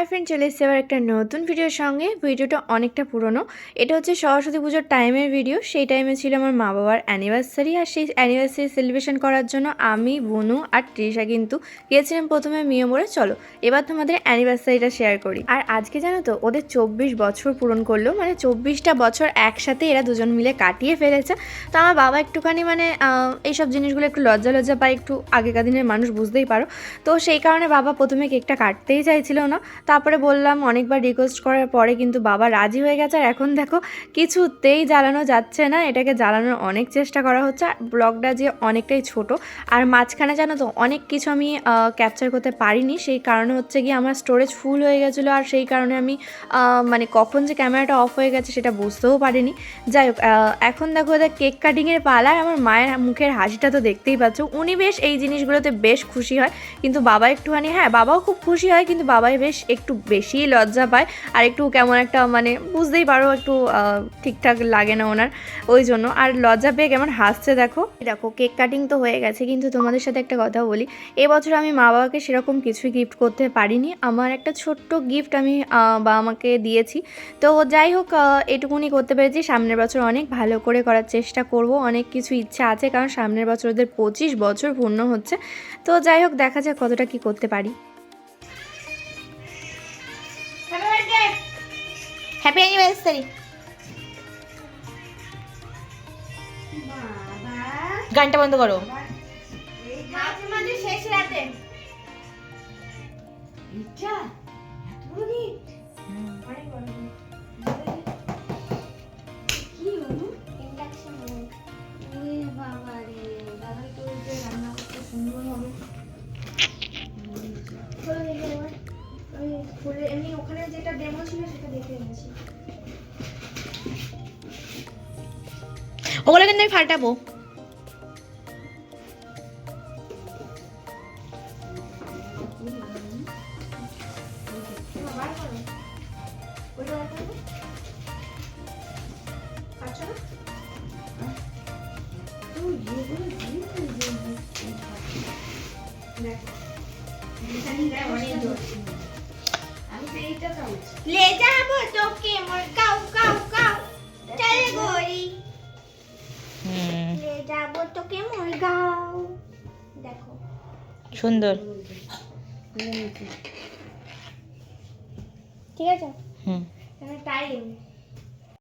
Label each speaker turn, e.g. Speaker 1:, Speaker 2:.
Speaker 1: Hi friend, চলে এসেছে আবার একটা নতুন ভিডিওর সঙ্গে। ভিডিওটা অনেকটা পুরনো। এটা হচ্ছে সরস্বতী পুজোর টাইমের ভিডিও। সেই টাইমে ছিল আমার মা বাবার অ্যানিভার্সারি আর সেই অ্যানিভার্সারি সেলিব্রেশন করার জন্য আমি, বনু আর তৃষা কিন্তু গিয়েছিলাম প্রথমে মিও মোড়ে। চলো, এবার তোমাদের অ্যানিভার্সারিটা শেয়ার করি। আর আজকে জানো তো, ওদের চব্বিশ বছর পূরণ করল। মানে চব্বিশটা বছর একসাথে এরা দুজন মিলে কাটিয়ে ফেলেছে। তো আমার বাবা একটুখানি মানে এইসব জিনিসগুলো একটু লজ্জা লজ্জা পায়। একটু আগেকার দিনের মানুষ বুঝতেই পারো। তো সেই কারণে বাবা প্রথমে কেকটা কাটতেই চাইছিল না। তারপরে বললাম অনেকবার রিকোয়েস্ট করার পরে কিন্তু বাবা রাজি হয়ে গেছে। আর এখন দেখো কিছুতেই জ্বালানো যাচ্ছে না। এটাকে জ্বালানোর অনেক চেষ্টা করা হচ্ছে। আর ব্লগটা যে অনেকটাই ছোট। আর মাঝখানে জানো তো অনেক কিছু আমি ক্যাপচার করতে পারিনি। সেই কারণে হচ্ছে গিয়ে আমার স্টোরেজ ফুল হয়ে গেছিল। আর সেই কারণে আমি মানে কখন যে ক্যামেরাটা অফ হয়ে গেছে সেটা বুঝতেও পারিনি। যাই হোক এখন দেখো কেক কাটিংয়ের পালায়। আমার মায়ের মুখের হাসিটা তো দেখতেই পাচ্ছ। উনি বেশ এই জিনিসগুলোতে বেশ খুশি হয়। কিন্তু বাবা একটুখানি হ্যাঁ বাবাও খুব খুশি হয়। কিন্তু বাবাই বেশ একটু বেশিই লজ্জা পায় আর একটু কেমন একটা মানে বুঝতেই পারো একটু ঠিকঠাক লাগে না ওনার। ওই জন্য। আর লজ্জা পেয়ে কেমন হাসছে দেখো। দেখো কেক কাটিং তো হয়ে গেছে কিন্তু তোমাদের সাথে একটা কথা বলি। এবছর আমি মা বাবাকে সেরকম কিছুই গিফট করতে পারিনি। আমার একটা ছোট্ট গিফট আমি আহ, বাবা মাকে দিয়েছি। তো যাই হোক এটুকুনি করতে পেরেছি। সামনের বছর অনেক ভালো করে করার চেষ্টা করব। অনেক কিছু ইচ্ছা আছে কারণ সামনের বছর ওদের পঁচিশ বছর পূর্ণ হচ্ছে। তো যাই হোক দেখা যাক কতটা কি করতে পারি।
Speaker 2: হ্যাপি অ্যানিভার্সারি গানটা বন্ধ করো।
Speaker 1: মাঝে মাঝে শেষ রাতে এমনি ওখানে যেটা ডেমো ছিল সেটা দেখে এনেছি।
Speaker 2: ওগুলো কিন্তু আমি ফাটাবো।
Speaker 1: বার
Speaker 2: লে যাব তোকে মোর কাউ কাউ কাউ চলে গড়ি। লে যাব তোকে মোর গাও। দেখো।
Speaker 3: সুন্দর।
Speaker 2: ঠিক আছে?
Speaker 3: হুম।
Speaker 1: টাইম